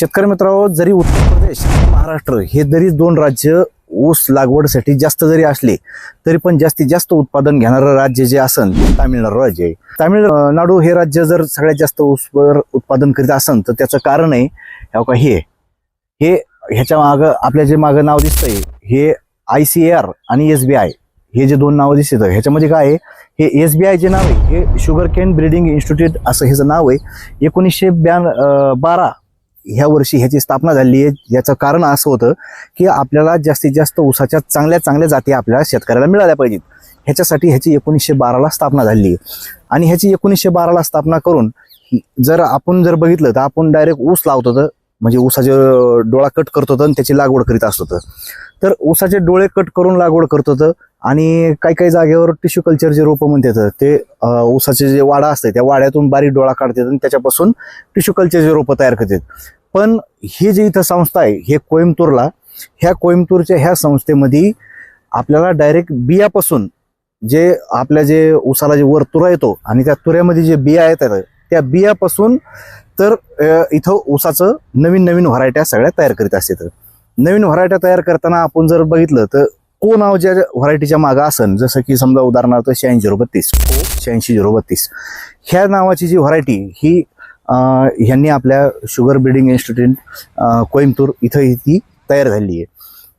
शेतकरी मित्रांनो जरी उत्तर प्रदेश महाराष्ट्र हे जरी दोन राज्य ऊस लागवडीसाठी जास्त जरी असले तरी पण जास्तीत जास्त उत्पादन घेणारं राज्य जे असन ते तामिळनाडू राज्य आहे. तामिळनाडू हे राज्य जर सगळ्यात जास्त ऊसवर उत्पादन करीत असन तर त्याचं कारण आहे ह्या का हे? हे ह्याच्या मागं आपल्या जे मागं नाव दिसतंय हे आय सी आर आणि एस बी आय. हे जे दोन नावं दिसत ह्याच्यामध्ये काय आहे? हे एस बी आय जे नाव आहे हे शुगर केन ब्रिडिंग इन्स्टिट्यूट असं ह्याचं नाव आहे. एकोणीसशे ब्या बारा ह्या वर्षी ह्याची स्थापना झाली आहे. याचं कारण असं होतं की आपल्याला जास्तीत जास्त ऊसाच्या चांगल्या चांगल्या जाती आपल्याला शेतकऱ्याला मिळाल्या पाहिजेत. ह्याच्यासाठी ह्याची एकोणीसशे बाराला स्थापना झाली आहे. आणि ह्याची एकोणीसशे बाराला स्थापना करून जर आपण जर बघितलं तर आपण डायरेक्ट ऊस लावतो तर म्हणजे ऊसाचे डोळा कट करत होतं आणि त्याची लागवड करीत असतो तर. ऊसाचे डोळे कट करून लागवड करत होतं आणि काही काही जागेवर टिश्यू कल्चरचे रोपं म्हणतात ते ऊसाचे जे वाडा असते त्या वाड्यातून बारीक डोळा काढतात आणि त्याच्यापासून टिश्यू कल्चरचे रोपं तयार करतात. पण ही जी इथं संस्था आहे हे कोइंबतूरला ह्या कोइंबतूरच्या ह्या संस्थेमध्ये आपल्याला डायरेक्ट बियापासून जे आपल्या जे ऊसाला जे वर तुरा येतो आणि त्या तुऱ्यामध्ये जे बिया येतात त्या बियापासून तर इथं उसाचं नवीन नवीन व्हरायट्या सगळ्या तयार करीत असतात. नवीन व्हरायट्या तयार करताना आपण जर बघितलं तर को नाव ज्या व्हरायटीच्या मागं असन जसं की समजा उदाहरणार्थ शहाऐंशी झिरो बत्तीस को शहाऐंशी झिरो बत्तीस. ह्या नावाची जी व्हरायटी ही ह्यांनी आपल्या sugar breeding institute Coimbatore Coimbatore इथं ही ती तयार झालेली आहे.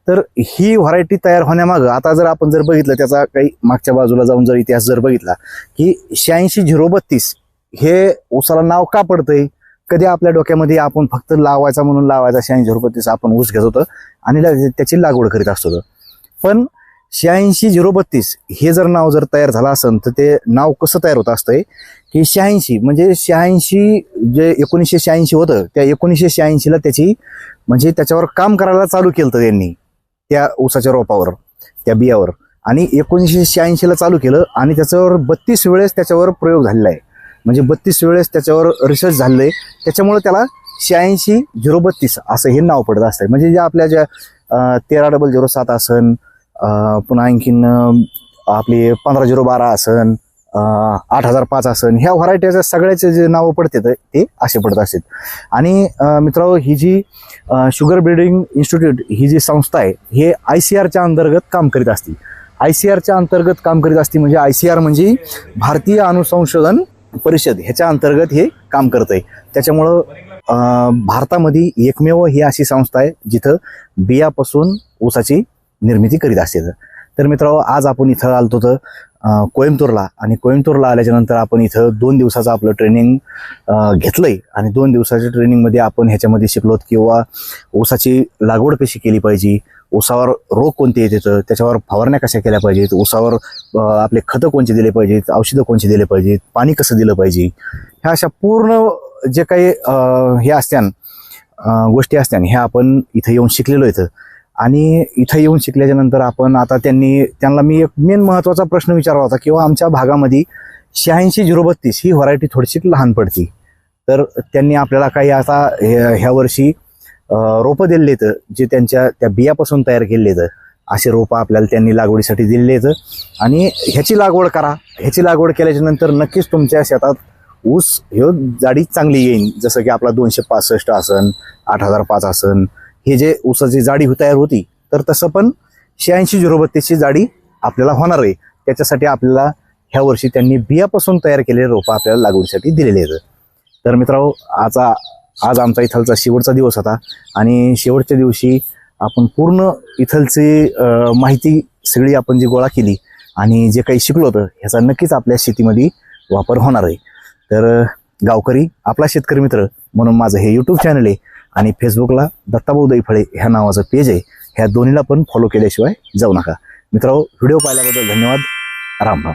तर ही व्हरायटी तयार होण्यामागं आता जर आपण जर बघितलं त्याचा काही मागच्या बाजूला जाऊन जर इतिहास जर बघितला की शहाऐंशी झिरो बत्तीस हे ऊसाला नाव का पडतंय? कधी आपल्या डोक्यामध्ये आपण फक्त लावायचा म्हणून लावायचा शहाऐंशी झिरो बत्तीस आपण ऊस घेत होतो आणि त्याची लागवड करीत असतो पण शहाऐंशी झिरो बत्तीस हे जर नाव जर तयार झालं असेल तर ते नाव कसं तयार होत असतंय? की शहाऐंशी म्हणजे शहाऐंशी जे एकोणीसशे शहाऐंशी होतं त्या एकोणीसशे शहाऐंशीला त्याची म्हणजे त्याच्यावर काम करायला चालू केलं होतं त्यांनी त्या ऊसाच्या रोपावर त्या बियावर. आणि एकोणीसशे शहाऐंशीला चालू केलं आणि त्याच्यावर बत्तीस वेळेस त्याच्यावर प्रयोग झालेला आहे. म्हणजे बत्तीस वेळेस त्याच्यावर रिसर्च झालेलं आहे. त्याच्यामुळे त्याला शहाऐंशी झिरो बत्तीस असं हे नाव पडत असतं म्हणजे ज्या आपल्या ज्या तेरा डबल झिरो सात असन पुन्हा आणखीन आपली पंधरा झिरो बारा असन आठ हजार पाच असन ह्या व्हरायटीच्या सगळ्याचे जे नावं पडतात ते असे पडत असतात. आणि मित्रांनो ही जी शुगर ब्रिडिंग इन्स्टिट्यूट ही जी संस्था आहे हे आय सी आरच्या अंतर्गत काम करीत असते. आय सी आरच्या अंतर्गत काम करीत असते म्हणजे आय सी आर म्हणजे भारतीय अनुसंशोधन परिषद ह्याच्या अंतर्गत हे काम करत आहे त्याच्यामुळं भारतामध्ये एकमेव ही अशी संस्था आहे जिथं बियापासून ऊसाची निर्मिती करीत असते. तर मित्रांनो आज आपण इथं आलतो तर कोईमतूरला आणि कोईमतूरला आल्याच्यानंतर आपण इथं दोन दिवसाचं आपलं ट्रेनिंग घेतलंय. आणि दोन दिवसाच्या ट्रेनिंगमध्ये आपण ह्याच्यामध्ये शिकलोत किंवा ऊसाची लागवड कशी केली पाहिजे ऊसावर रोग कोणते येतात त्याच्यावर फवारण्या कशा केल्या पाहिजेत ऊसावर आपले खतं कोणते दिले पाहिजेत औषधं कोणते दिले पाहिजेत पाणी कसं दिलं पाहिजे ह्या अशा पूर्ण जे काही हे असत्यान गोष्टी असत्यान ह्या आपण इथं येऊन शिकलेलो इथं. आणि इथं येऊन शिकल्याच्या नंतर आपण आता त्यांनी त्यांना मी एक मेन महत्त्वाचा प्रश्न विचारला होता किंवा आमच्या भागामध्ये शहाऐंशी झिरो बत्तीस ही व्हरायटी थोडीशी लहान पडती. तर त्यांनी आपल्याला काही आता हे- ह्या वर्षी रोपं दिलेले आहेत जे त्यांच्या त्या बियापासून तयार केलेले आहेत असे रोपं आपल्याला त्यांनी लागवडीसाठी दिलेले आहेत आणि ह्याची लागवड करा. ह्याची लागवड केल्याच्यानंतर नक्कीच तुमच्या शेतात ऊस ह्यो जाडी चांगली येईल जसं की आपला दोनशे पासष्ट आसन आठ हजार पाच आसन हे जे ऊसाची जाडी तयार होती तर तसं पण शहाऐंशी झिरो बत्तीसची जाडी आपल्याला होणार आहे. त्याच्यासाठी आपल्याला ह्या वर्षी त्यांनी बियापासून तयार केलेले रोपं आपल्याला लागवडीसाठी दिलेले आहेत. तर मित्रांनो आजचा आज आमचा इथलचा शेवटचा दिवस होता आणि शेवटच्या दिवशी आपण पूर्ण इथलची माहिती सगळी आपण जी गोळा केली आणि जे काही शिकलो होतं ह्याचा नक्कीच आपल्या शेतीमध्ये वापर होणार आहे. तर गावकरी आपला शेतकरी मित्र म्हणून माझं हे यूट्यूब चॅनल आहे. आणि फेसबुकला दत्ताभाऊ दैफळे ह्या नावाचं पेज आहे. ह्या दोन्हीला पण फॉलो केल्याशिवाय जाऊ नका. मित्रांनो व्हिडिओ पाहिल्याबद्दल धन्यवाद. राम राम.